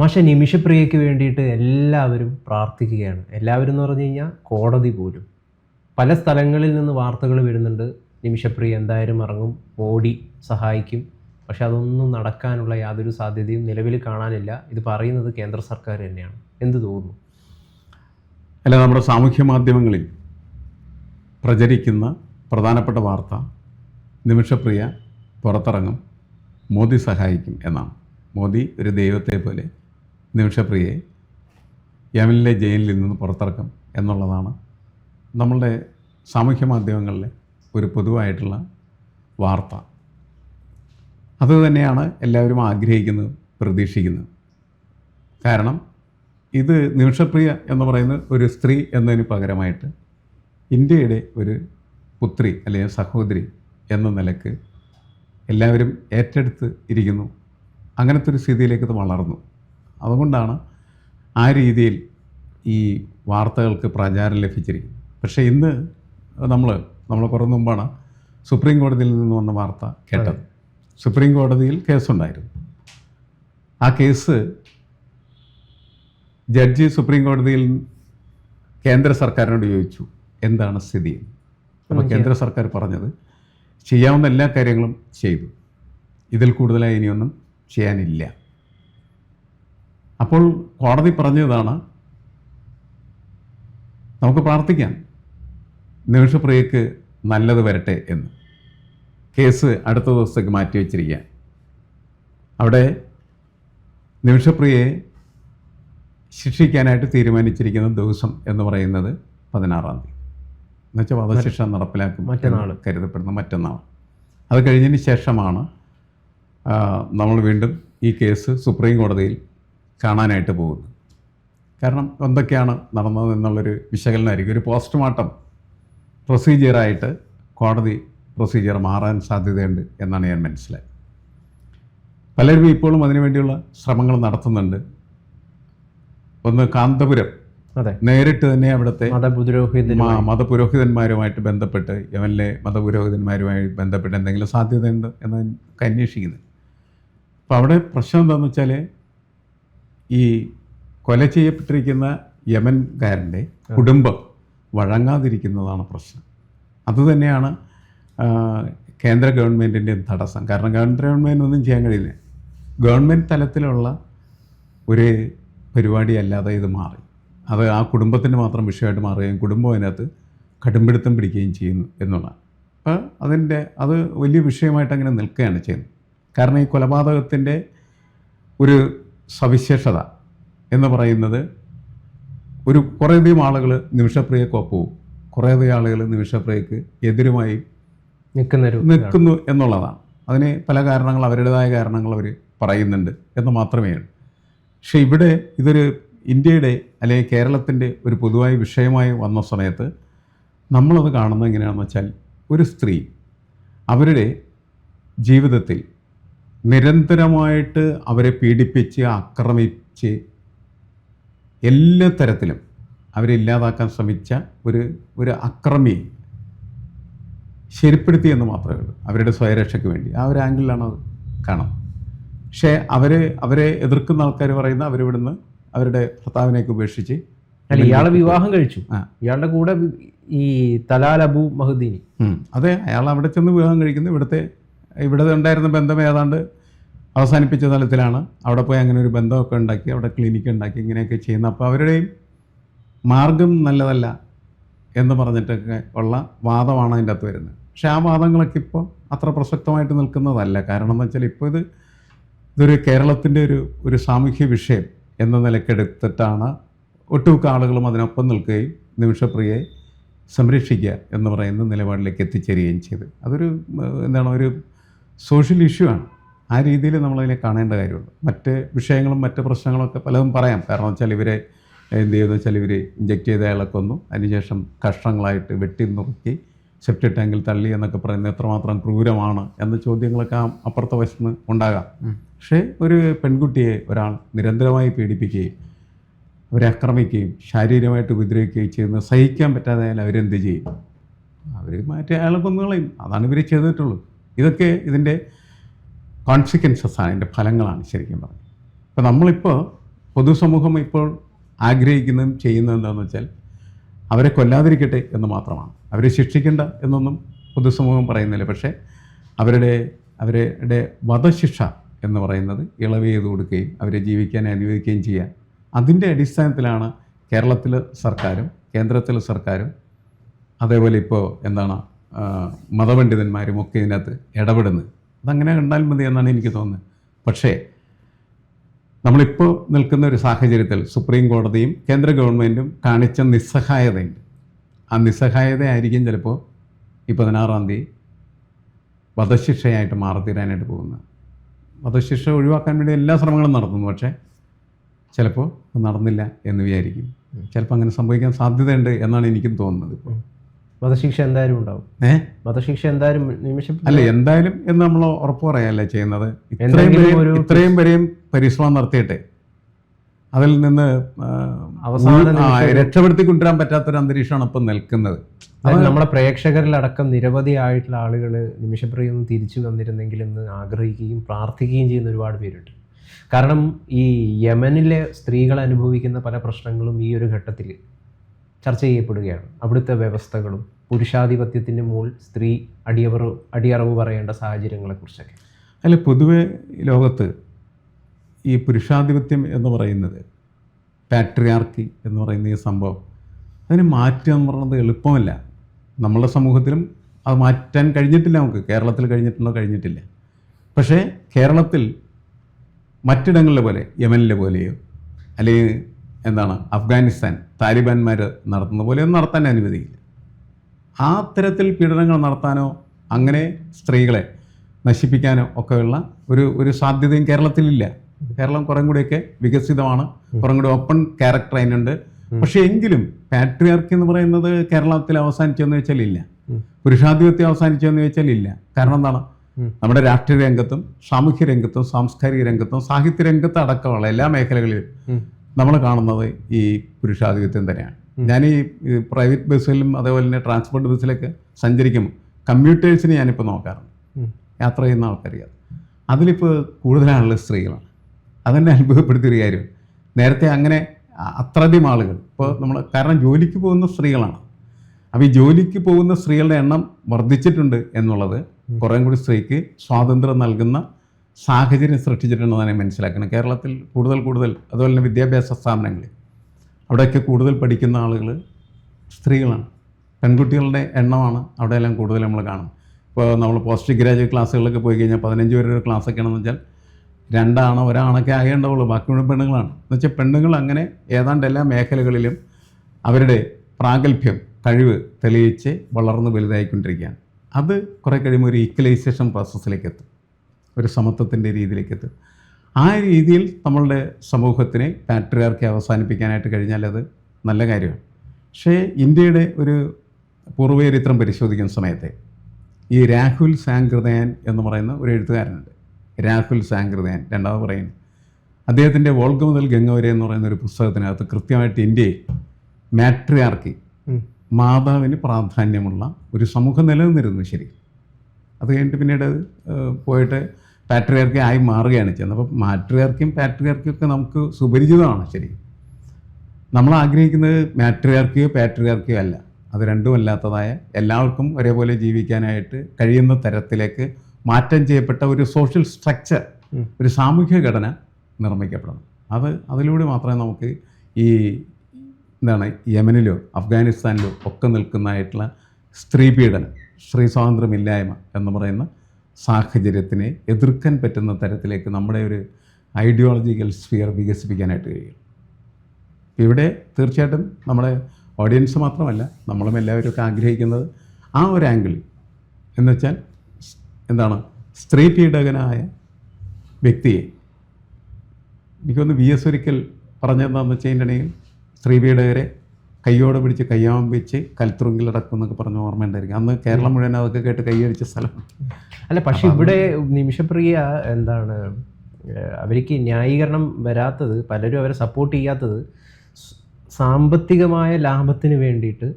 മാഷ നിമിഷപ്രിയയ്ക്ക് വേണ്ടിയിട്ട് എല്ലാവരും പ്രാർത്ഥിക്കുകയാണ്. എല്ലാവരും എന്ന് പറഞ്ഞു കഴിഞ്ഞാൽ കോടതി പോലും. പല സ്ഥലങ്ങളിൽ നിന്ന് വാർത്തകൾ വരുന്നുണ്ട്. നിമിഷപ്രിയ എന്തായാലും ഇറങ്ങും മോഡി സഹായിക്കും. പക്ഷെ അതൊന്നും നടക്കാനുള്ള യാതൊരു സാധ്യതയും നിലവിൽ കാണാനില്ല. ഇത് പറയുന്നത് കേന്ദ്ര സർക്കാർ തന്നെയാണ്. എന്ത് തോന്നുന്നു? അല്ല നമ്മുടെ സാമൂഹ്യ മാധ്യമങ്ങളിൽ പ്രചരിക്കുന്ന പ്രധാനപ്പെട്ട വാർത്ത നിമിഷപ്രിയ പുറത്തിറങ്ങും മോദി സഹായിക്കും എന്നാണ്. മോദി ഒരു ദൈവത്തെ പോലെ നിമിഷപ്രിയയെ യമനിലെ ജയിലിൽ നിന്ന് പുറത്തിറക്കും എന്നുള്ളതാണ് നമ്മളുടെ സാമൂഹ്യ മാധ്യമങ്ങളിലെ ഒരു പൊതുവായിട്ടുള്ള വാർത്ത. അത് തന്നെയാണ് എല്ലാവരും ആഗ്രഹിക്കുന്നത് പ്രതീക്ഷിക്കുന്നത്. കാരണം ഇത് നിമിഷപ്രിയ എന്ന് പറയുന്ന ഒരു സ്ത്രീ എന്നതിന് പകരമായിട്ട് ഇന്ത്യയുടെ ഒരു പുത്രി അല്ലെങ്കിൽ സഹോദരി എന്ന നിലയ്ക്ക് എല്ലാവരും ഏറ്റെടുത്ത് ഇരിക്കുന്നു. അങ്ങനത്തെ ഒരു സ്ഥിതിയിലേക്ക് ഇത് വളർന്നു. അതുകൊണ്ടാണ് ആ രീതിയിൽ ഈ വാർത്തകൾക്ക് പ്രചാരം ലഭിച്ചിരിക്കുന്നത്. പക്ഷേ ഇന്ന് നമ്മൾ നമ്മൾ കുറേ മുമ്പാണ് സുപ്രീം കോടതിയിൽ നിന്ന് വന്ന വാർത്ത കേട്ടത്. സുപ്രീം കോടതിയിൽ കേസുണ്ടായിരുന്നു. ആ കേസ് ജഡ്ജി സുപ്രീം കോടതിയിൽ കേന്ദ്ര സർക്കാരിനോട് ചോദിച്ചു എന്താണ് സ്ഥിതി? അപ്പോൾ കേന്ദ്ര സർക്കാർ പറഞ്ഞത് ചെയ്യാവുന്ന എല്ലാ കാര്യങ്ങളും ചെയ്തു. ഇതിൽ കൂടുതലായി ഇനിയൊന്നും ചെയ്യാനില്ല. അപ്പോൾ കോടതി പറഞ്ഞതാണ് നമുക്ക് പ്രാർത്ഥിക്കാം. നിമിഷപ്രിയക്ക് നല്ലത് വരട്ടെ എന്ന്. കേസ് അടുത്ത ദിവസത്തേക്ക് മാറ്റിവെച്ചിരിക്കുക അവിടെ നിമിഷപ്രിയയെ ശിക്ഷിക്കാനായിട്ട് തീരുമാനിച്ചിരിക്കുന്ന ദിവസം എന്ന് പറയുന്നത് പതിനാറാം തീയതി. എന്നുവെച്ചാൽ വധശിക്ഷ നടപ്പിലാക്കും മറ്റന്നാൾ. കരുതപ്പെടുന്ന മറ്റന്നാൾ അത് കഴിഞ്ഞതിന് ശേഷമാണ് നമ്മൾ വീണ്ടും ഈ കേസ് സുപ്രീം കോടതിയിൽ കാണാനായിട്ട് പോകുന്നത് കാരണം എന്തൊക്കെയാണ് നടന്നത് എന്നുള്ളൊരു വിശകലനമായിരിക്കും ഒരു പോസ്റ്റ്മോർട്ടം പ്രൊസീജിയറായിട്ട് കോടതി പ്രൊസീജിയർ മാറാൻ സാധ്യതയുണ്ട് എന്നാണ് ഞാൻ മനസ്സിലായത്. പലരും ഇപ്പോഴും അതിനുവേണ്ടിയുള്ള ശ്രമങ്ങൾ നടത്തുന്നുണ്ട്. ഒന്ന് കാന്തപുരം. അതെ. നേരിട്ട് തന്നെ അവിടുത്തെ മതപുരോഹിതന്മാരുമായിട്ട് ബന്ധപ്പെട്ട് എവനിലെ മതപുരോഹിതന്മാരുമായി ബന്ധപ്പെട്ട് എന്തെങ്കിലും സാധ്യതയുണ്ട് എന്ന് അന്വേഷിക്കുന്നത് അപ്പോൾ അവിടെ പ്രശ്നം എന്താണെന്ന് വെച്ചാൽ ഈ കൊല ചെയ്യപ്പെട്ടിരിക്കുന്ന യമൻകാരന്റെ കുടുംബം വഴങ്ങാതിരിക്കുന്നതാണ് പ്രശ്നം. അതുതന്നെയാണ് കേന്ദ്ര ഗവൺമെന്റിന്റെ തടസ്സം. കാരണം കേന്ദ്ര ഗവൺമെന്റ് ഒന്നും ചെയ്യാൻ കഴിയില്ല. ഗവൺമെന്റ് തലത്തിലുള്ള ഒരു പരിപാടി അല്ലാതെ ഇത് മാറി. അത് ആ കുടുംബത്തിന് മാത്രം വിഷയമായിട്ട് മാറുകയും കുടുംബം അതിനകത്ത് കടുംപിടുത്തം പിടിക്കുകയും ചെയ്യുന്നു എന്നുള്ളതാണ്. അപ്പോൾ അതിന്റെ അത് വലിയ വിഷയമായിട്ട് അങ്ങനെ നിൽക്കുകയാണ് ചെയ്യുന്നത്. കാരണം ഈ കൊലപാതകത്തിന്റെ ഒരു സവിശേഷത എന്ന് പറയുന്നത് ഒരു കുറേയധികം ആളുകൾ നിമിഷപ്രിയക്കൊപ്പവും കുറേയധികം ആളുകൾ നിമിഷപ്രിയക്ക് എതിരുമായി നിൽക്കുന്ന ഒരു നിൽക്കുന്നു എന്നുള്ളതാണ്. അതിന് പല കാരണങ്ങൾ അവരുടേതായ കാരണങ്ങൾ അവർ പറയുന്നുണ്ട് എന്ന് മാത്രമേ ഉള്ളൂ. പക്ഷേ ഇവിടെ ഇതൊരു ഇന്ത്യയുടെ അല്ലെങ്കിൽ കേരളത്തിന്റെ ഒരു പൊതുവായ വിഷയമായി വന്ന സമയത്ത് നമ്മളത് കാണുന്നത് എങ്ങനെയാണെന്ന് വെച്ചാൽ ഒരു സ്ത്രീ അവരുടെ ജീവിതത്തിൽ നിരന്തരമായിട്ട് അവരെ പീഡിപ്പിച്ച് ആക്രമിച്ച് എല്ലാ തരത്തിലും അവരെ ഇല്ലാതാക്കാൻ ശ്രമിച്ച ഒരു ഒരു അക്രമി ശരിപ്പെടുത്തി എന്ന് മാത്രമേ ഉള്ളൂ. അവരുടെ സ്വയരക്ഷയ്ക്ക് വേണ്ടി. ആ ഒരു ആംഗിളിലാണ് അത് കാണാം. പക്ഷേ അവർ അവരെ എതിർക്കുന്ന ആൾക്കാർ പറയുന്ന അവരിവിടുന്ന് അവരുടെ ഭർത്താവിനെയൊക്കെ ഉപേക്ഷിച്ച് അല്ല ഇയാളെ വിവാഹം കഴിച്ചു. ഇയാളുടെ കൂടെ ഈ തലാൽ അബു മഹുദ്ദീനി അതെ അയാൾ അവിടെ ചെന്ന് വിവാഹം കഴിക്കുന്നു. ഇവിടുത്തെ ഇവിടെ ഉണ്ടായിരുന്ന ബന്ധം ഏതാണ്ട് അവസാനിപ്പിച്ച തലത്തിലാണ്. അവിടെ പോയി അങ്ങനെ ഒരു ബന്ധമൊക്കെ ഉണ്ടാക്കി അവിടെ ക്ലിനിക്ക് ഉണ്ടാക്കി ഇങ്ങനെയൊക്കെ ചെയ്യുന്ന. അപ്പോൾ അവരുടെയും മാർഗം നല്ലതല്ല എന്ന് പറഞ്ഞിട്ടൊക്കെ ഉള്ള വാദമാണ് അതിന്റെ അകത്ത് വരുന്നത്. പക്ഷേ ആ വാദങ്ങളൊക്കെ ഇപ്പോൾ അത്ര പ്രസക്തമായിട്ട് നിൽക്കുന്നതല്ല. കാരണം എന്ന് വെച്ചാൽ ഇപ്പോൾ ഇത് ഇതൊരു കേരളത്തിന്റെ ഒരു ഒരു സാമൂഹ്യ വിഷയം എന്ന നിലക്കെടുത്തിട്ടാണ് ഒട്ടുമിക്ക ആളുകളും അതിനൊപ്പം നിൽക്കുകയും നിമിഷപ്രിയയെ സംരക്ഷിക്കുക എന്ന് പറയുന്ന നിലപാടിലേക്ക് എത്തിച്ചേരുകയും ചെയ്തു അതൊരു എന്താണ് ഒരു സോഷ്യൽ ഇഷ്യൂ ആണ്. ആ രീതിയിൽ നമ്മളതിനെ കാണേണ്ട കാര്യമുള്ളൂ. മറ്റ് വിഷയങ്ങളും മറ്റ് പ്രശ്നങ്ങളൊക്കെ പലതും പറയാം. കാരണം വെച്ചാൽ ഇവരെ എന്ത് ചെയ്യുന്നു വെച്ചാൽ ഇവർ ഇഞ്ചെക്ട് ചെയ്ത അയാളെ കൊന്നു. അതിനുശേഷം കഷ്ണങ്ങളായിട്ട് വെട്ടി നുറുക്കി സെപ്റ്റി ടാങ്കിൽ തള്ളി എന്നൊക്കെ പറയുന്നത് എത്രമാത്രം ക്രൂരമാണ് എന്ന ചോദ്യങ്ങളൊക്കെ ആ അപ്പുറത്തെ വശത്ത് ഉണ്ടാകാം. പക്ഷേ ഒരു പെൺകുട്ടിയെ ഒരാൾ നിരന്തരമായി പീഡിപ്പിക്കുകയും അവരെ ആക്രമിക്കുകയും ശാരീരികമായിട്ട് ഉപദ്രവിക്കുകയും ചെയ്യുന്ന സഹിക്കാൻ പറ്റാതെ അവരെന്ത് ചെയ്യും? അവർ മാറ്റി അയാളെ കൊന്നുകളയും. അതാണ് ഇവർ ചെയ്തിട്ടുള്ളൂ ഇതൊക്കെ ഇതിന്റെ ആണ് ഇതിന്റെ ഫലങ്ങളാണ് ശരിക്കും പറഞ്ഞത് അപ്പോൾ നമ്മളിപ്പോൾ പൊതുസമൂഹം ഇപ്പോൾ ആഗ്രഹിക്കുന്നതും ചെയ്യുന്നതും എന്താണെന്ന് വെച്ചാൽ അവരെ കൊല്ലാതിരിക്കട്ടെ എന്ന് മാത്രമാണ്. അവരെ ശിക്ഷിക്കേണ്ട എന്നൊന്നും പൊതുസമൂഹം പറയുന്നില്ല. പക്ഷേ അവരുടെ അവരുടെ വധശിക്ഷ എന്ന് പറയുന്നത് ഇളവ് ചെയ്ത് കൊടുക്കുകയും അവരെ ജീവിക്കാൻ അനുവദിക്കുകയും ചെയ്യുക. അതിന്റെ അടിസ്ഥാനത്തിലാണ് കേരളത്തിലെ സർക്കാരും കേന്ദ്രത്തിലെ സർക്കാരും അതേപോലെ ഇപ്പോൾ എന്താണ് മതപണ്ഡിതന്മാരും ഒക്കെ ഇതിനകത്ത് ഇടപെടുന്നത്. അതങ്ങനെ കണ്ടാൽ മതി എന്നാണ് എനിക്ക് തോന്നുന്നത്. പക്ഷേ നമ്മളിപ്പോൾ നിൽക്കുന്ന ഒരു സാഹചര്യത്തിൽ സുപ്രീം കോടതിയും കേന്ദ്ര ഗവൺമെന്റും കാണിച്ച നിസ്സഹായതയുണ്ട്. ആ നിസ്സഹായത ആയിരിക്കും ചിലപ്പോൾ ഈ പതിനാറാം തീയതി വധശിക്ഷയായിട്ട് മാറിത്തീരാനായിട്ട് പോകുന്നത്. വധശിക്ഷ ഒഴിവാക്കാൻ വേണ്ടി എല്ലാ ശ്രമങ്ങളും നടത്തുന്നു. പക്ഷേ ചിലപ്പോൾ നടന്നില്ല എന്ന് വിചാരിക്കും. ചിലപ്പോൾ അങ്ങനെ സംഭവിക്കാൻ സാധ്യതയുണ്ട് എന്നാണ് എനിക്കും തോന്നുന്നത് ഇപ്പോൾ. വധശിക്ഷ എന്തായാലും ഉണ്ടാവും. ഏഹ് വധശിക്ഷ എന്തായാലും നിമിഷം അല്ല എന്തായാലും എന്ന് നമ്മൾ ഉറപ്പ് പറയാനല്ലേ ചെയ്യുന്നത്? ഇത്രയും പേരെയും ഇത്രയും പരിശ്രമം നടത്തിയിട്ട്. അതിൽ നിന്ന് അവസാനം രക്ഷപ്പെടുത്തി കൊണ്ടുവരാൻ പറ്റാത്തൊരു അന്തരീക്ഷമാണ് ഇപ്പം നിൽക്കുന്നത്. അതായത് നമ്മുടെ പ്രേക്ഷകരിലടക്കം നിരവധി ആയിട്ടുള്ള ആളുകൾ നിമിഷപ്രിയിൽ ഒന്ന് തിരിച്ചു വന്നിരുന്നെങ്കിൽ എന്ന് ആഗ്രഹിക്കുകയും പ്രാർത്ഥിക്കുകയും ചെയ്യുന്ന ഒരുപാട് പേരുണ്ട്. കാരണം ഈ യമനിലെ സ്ത്രീകൾ അനുഭവിക്കുന്ന പല പ്രശ്നങ്ങളും ഈ ഒരു ഘട്ടത്തിൽ ചർച്ച ചെയ്യപ്പെടുകയാണ്. അവിടുത്തെ വ്യവസ്ഥകളും പുരുഷാധിപത്യത്തിന്റെ മുകളിൽ സ്ത്രീ അടിയറവ് അടിയറവ് പറയേണ്ട സാഹചര്യങ്ങളെക്കുറിച്ചൊക്കെ അല്ല പൊതുവെ ലോകത്ത് ഈ പുരുഷാധിപത്യം എന്ന് പറയുന്നത് പാട്രിയാർക്കി എന്ന് പറയുന്ന ഈ സംഭവം അതിന് മാറ്റുക എന്ന് പറയുന്നത് എളുപ്പമല്ല. നമ്മളുടെ സമൂഹത്തിലും അത് മാറ്റാൻ കഴിഞ്ഞിട്ടില്ല നമുക്ക്. കേരളത്തിൽ കഴിഞ്ഞിട്ടുണ്ടോ? കഴിഞ്ഞിട്ടില്ല. പക്ഷേ കേരളത്തിൽ മറ്റിടങ്ങളിലെ പോലെ യമനിലെ പോലെയോ അല്ലെങ്കിൽ എന്താണ്? അഫ്ഗാനിസ്ഥാൻ താലിബാൻമാർ നടത്തുന്ന പോലെ ഒന്നും നടത്താൻ അനുമതിയില്ല ആ തരത്തിൽ പീഡനങ്ങൾ നടത്താനോ അങ്ങനെ സ്ത്രീകളെ നശിപ്പിക്കാനോ ഒക്കെയുള്ള ഒരു ഒരു സാധ്യതയും കേരളത്തിലില്ല. കേരളം കുറേ കൂടിയൊക്കെ വികസിതമാണ്. കുറേ കൂടി ഓപ്പൺ ക്യാരക്ടർ അതിനുണ്ട് പക്ഷേ എങ്കിലും പാട്രിയാർക്കി എന്ന് പറയുന്നത് കേരളത്തിൽ അവസാനിച്ചെന്ന് വെച്ചാൽ ഇല്ല. പുരുഷാധിപത്യം അവസാനിച്ചെന്ന് വെച്ചാൽ ഇല്ല. കാരണം എന്താണ്? നമ്മുടെ രാഷ്ട്രീയ രംഗത്തും സാമൂഹ്യ രംഗത്തും സാംസ്കാരിക രംഗത്തും സാഹിത്യ രംഗത്തും അടക്കമുള്ള എല്ലാ മേഖലകളിലും. നമ്മൾ കാണുന്നത് ഈ പുരുഷാധിപത്യം തന്നെയാണ്. ഞാൻ ഈ പ്രൈവറ്റ് ബസ്സിലും അതേപോലെ തന്നെ ട്രാൻസ്പോർട്ട് ബസ്സിലൊക്കെ സഞ്ചരിക്കുമ്പോൾ കമ്മ്യൂട്ടേഴ്സിനെ ഞാനിപ്പോൾ നോക്കാറുണ്ട്. യാത്ര ചെയ്യുന്ന ആൾക്കാർ അതിലിപ്പോൾ കൂടുതലാണുള്ള സ്ത്രീകളാണ് അതെന്നെ അത്ഭുതപ്പെടുത്തിയൊരു കാര്യം. നേരത്തെ അങ്ങനെ അത്രയധികം ആളുകൾ. ഇപ്പോൾ നമ്മൾ കാരണം ജോലിക്ക് പോകുന്ന സ്ത്രീകളാണ്. അപ്പോൾ ഈ ജോലിക്ക് പോകുന്ന സ്ത്രീകളുടെ എണ്ണം വർദ്ധിച്ചിട്ടുണ്ട് എന്നുള്ളത് കുറേ കൂടി സ്ത്രീക്ക് സ്വാതന്ത്ര്യം നൽകുന്ന സാഹചര്യം സൃഷ്ടിച്ചിട്ടുണ്ടെന്നാണ് മനസ്സിലാക്കുന്നത് കേരളത്തിൽ കൂടുതൽ കൂടുതൽ അതുപോലെ തന്നെ വിദ്യാഭ്യാസ സ്ഥാപനങ്ങളിൽ അവിടെയൊക്കെ കൂടുതൽ പഠിക്കുന്ന ആളുകൾ സ്ത്രീകളാണ്. പെൺകുട്ടികളുടെ എണ്ണമാണ് അവിടെയെല്ലാം കൂടുതൽ നമ്മൾ കാണും ഇപ്പോൾ നമ്മൾ പോസ്റ്റ് ഗ്രാജുവേറ്റ് ക്ലാസ്സുകളിലൊക്കെ പോയി കഴിഞ്ഞാൽ പതിനഞ്ച് പേരുടെ ഒരു ക്ലാസ്സൊക്കെ ആണെന്ന് വെച്ചാൽ രണ്ടാണോ ഒരാണൊക്കെ ആകേ ഉണ്ടാവുള്ളൂ ബാക്കി മുഴുവൻ പെണ്ണുങ്ങളാണ്. എന്ന് വെച്ചാൽ പെണ്ണുങ്ങൾ അങ്ങനെ ഏതാണ്ട് എല്ലാ മേഖലകളിലും അവരുടെ പ്രാഗൽഭ്യം കഴിവ് തെളിയിച്ച് വളർന്ന് വലുതായിക്കൊണ്ടിരിക്കുകയാണ്. അത് കുറേ കഴിയുമ്പോൾ ഒരു ഈക്വലൈസേഷൻ പ്രോസസ്സിലേക്ക് എത്തും. ഒരു സമത്വത്തിന്റെ രീതിയിലേക്ക് എത്തും ആ രീതിയിൽ നമ്മളുടെ സമൂഹത്തിനെ പാട്രിയാർക്കി അവസാനിപ്പിക്കാനായിട്ട് കഴിഞ്ഞാൽ അത് നല്ല കാര്യമാണ്. പക്ഷേ ഇന്ത്യയുടെ ഒരു പൂർവചരിത്രം പരിശോധിക്കുന്ന സമയത്തെ ഈ രാഹുൽ സാങ്കൃതയൻ എന്ന് പറയുന്ന ഒരു എഴുത്തുകാരനുണ്ട്. രാഹുൽ സാങ്കൃതയൻ രണ്ടാമത് പറയുന്നത് അദ്ദേഹത്തിന്റെ വോൾഗ മുതൽ ഗംഗ വരെ എന്ന് പറയുന്ന ഒരു പുസ്തകത്തിനകത്ത് കൃത്യമായിട്ട് ഇന്ത്യയിൽ മാട്രിയാർക്കി. മാതാവിന് പ്രാധാന്യമുള്ള ഒരു സമൂഹം നിലനിന്നിരുന്നു ശരി അത് കഴിഞ്ഞിട്ട് പിന്നീട് പോയിട്ട് പാട്രിയാർക്കി ആയി മാറുകയാണ് ചെയ്യുന്നത്. അപ്പോൾ മാട്രിയാർക്കിയും പാട്രിയാർക്കിയും ഒക്കെ നമുക്ക് സുപരിചിതമാണ് ശരി നമ്മൾ ആഗ്രഹിക്കുന്നത് മാട്രിയാർക്കിയോ പാട്രിയാർക്കിയോ അല്ല. അത് രണ്ടും അല്ലാത്തതായ എല്ലാവർക്കും ഒരേപോലെ ജീവിക്കാനായിട്ട് കഴിയുന്ന തരത്തിലേക്ക് മാറ്റം ചെയ്യപ്പെട്ട ഒരു സോഷ്യൽ സ്ട്രക്ചർ ഒരു സാമൂഹ്യ ഘടന നിർമ്മിക്കപ്പെടണം അത് അതിലൂടെ മാത്രമേ നമുക്ക് ഈ എന്താണ് യമനിലോ അഫ്ഗാനിസ്ഥാനിലോ ഒക്കെ നിൽക്കുന്നതായിട്ടുള്ള സ്ത്രീ പീഡനം സ്ത്രീ സ്വാതന്ത്ര്യമില്ലായ്മ എന്ന് പറയുന്ന സാഹചര്യത്തിനെ എതിർക്കാൻ പറ്റുന്ന തരത്തിലേക്ക് നമ്മുടെ ഒരു ഐഡിയോളജിക്കൽ സ്ഫിയർ വികസിപ്പിക്കാനായിട്ട് കഴിയും. ഇവിടെ തീർച്ചയായിട്ടും നമ്മുടെ ഓഡിയൻസ് മാത്രമല്ല നമ്മളും എല്ലാവരും ഒക്കെ ആഗ്രഹിക്കുന്നത് ആ ഒരു ആംഗിൾ എന്ന് വെച്ചാൽ എന്താണ് സ്ത്രീ പീഡകനായ വ്യക്തിയെ. എനിക്കൊന്ന് വി എസ് ഒരിക്കൽ പറഞ്ഞതെന്താണെന്ന് വെച്ചിട്ടുണ്ടെങ്കിൽ സ്ത്രീ പീഡകരെ കയ്യോടെ പിടിച്ച് കയ്യാമം വെച്ച് കൽത്തുറുങ്കിലടക്കും എന്നൊക്കെ പറഞ്ഞ ഓർമ്മയുണ്ടായിരിക്കും അന്ന് കേരളം മുഴുവൻ അതൊക്കെ കേട്ട് കൈയടിച്ച സ്ഥലം. അല്ല പക്ഷെ ഇവിടെ നിമിഷപ്രിയ എന്താണ് അവർക്ക് ന്യായീകരണം വരാത്തത് പലരും അവരെ സപ്പോർട്ട് ചെയ്യാത്തത് സാമ്പത്തികമായ ലാഭത്തിന് വേണ്ടിയിട്ട്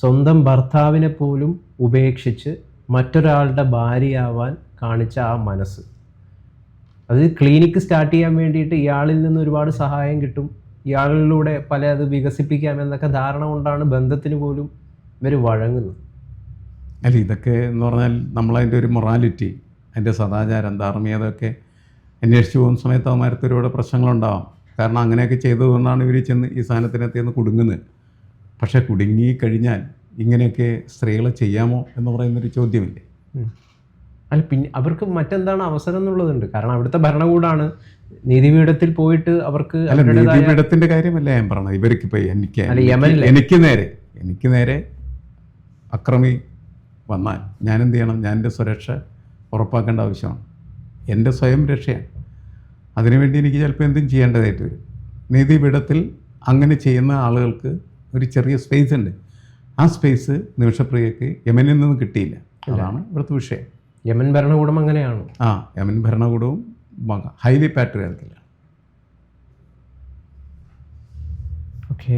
സ്വന്തം ഭർത്താവിനെ പോലും ഉപേക്ഷിച്ച് മറ്റൊരാളുടെ ഭാര്യയാവാൻ കാണിച്ച ആ മനസ്സ്. അത് ക്ലിനിക്ക് സ്റ്റാർട്ട് ചെയ്യാൻ വേണ്ടിയിട്ട് ഇയാളിൽ നിന്ന് ഒരുപാട് സഹായം കിട്ടും. ഇയാളിലൂടെ പല അത് വികസിപ്പിക്കാം എന്നൊക്കെ ധാരണ കൊണ്ടാണ് ബന്ധത്തിന് പോലും ഇവർ വഴങ്ങുന്നത്. അല്ല ഇതൊക്കെ എന്ന് പറഞ്ഞാൽ നമ്മളതിന്റെ ഒരു മൊറാലിറ്റി അതിന്റെ സദാചാരം ധാർമ്മികതയൊക്കെ അന്വേഷിച്ച് പോകുന്ന സമയത്ത് അവന്മാരത്ത് ഒരുപാട് പ്രശ്നങ്ങളുണ്ടാവാം. കാരണം അങ്ങനെയൊക്കെ ചെയ്തതുകൊണ്ടാണ് ഇവർ ചെന്ന് ഈ സാധനത്തിനകത്ത് കുടുങ്ങുന്നത്. പക്ഷേ കുടുങ്ങി കഴിഞ്ഞാൽ ഇങ്ങനെയൊക്കെ സ്ത്രീകളെ ചെയ്യാമോ എന്ന് പറയുന്നൊരു ചോദ്യമില്ലേ. അല്ല പിന്നെ അവർക്ക് മറ്റെന്താണ് അവസരം എന്നുള്ളതുണ്ട്. കാരണം അവിടുത്തെ ഭരണകൂടാണ്. നീതിപീഠത്തിൽ പോയിട്ട് അവർക്ക് നീതിപീഠത്തിന്റെ കാര്യമല്ല ഞാൻ പറഞ്ഞത്. ഇവർക്ക് ഇപ്പൊ എനിക്ക് എനിക്ക് എനിക്ക് നേരെ എനിക്ക് നേരെ അക്രമി വന്നാൽ ഞാൻ എന്ത് ചെയ്യണം? ഞാൻ എന്റെ സുരക്ഷ ഉറപ്പാക്കേണ്ട ആവശ്യമാണ്. എന്റെ സ്വയം രക്ഷയാണ്. അതിനുവേണ്ടി എനിക്ക് ചിലപ്പോൾ എന്തും ചെയ്യേണ്ടതായിട്ട് വരും. നീതിപീഠത്തിൽ അങ്ങനെ ചെയ്യുന്ന ആളുകൾക്ക് ഒരു ചെറിയ സ്പേസ് ഉണ്ട്. ആ സ്പേസ് നിമിഷപ്രിയക്ക് യമനിൽ നിന്ന് കിട്ടിയില്ല. അതാണ് ഇവിടുത്തെ വിഷയം. യമൻ ഭരണകൂടം അങ്ങനെയാണ്. ആ യമൻ ഭരണകൂടവും ഹൈലി പാട്രിയാർക്കില്ല ഓക്കെ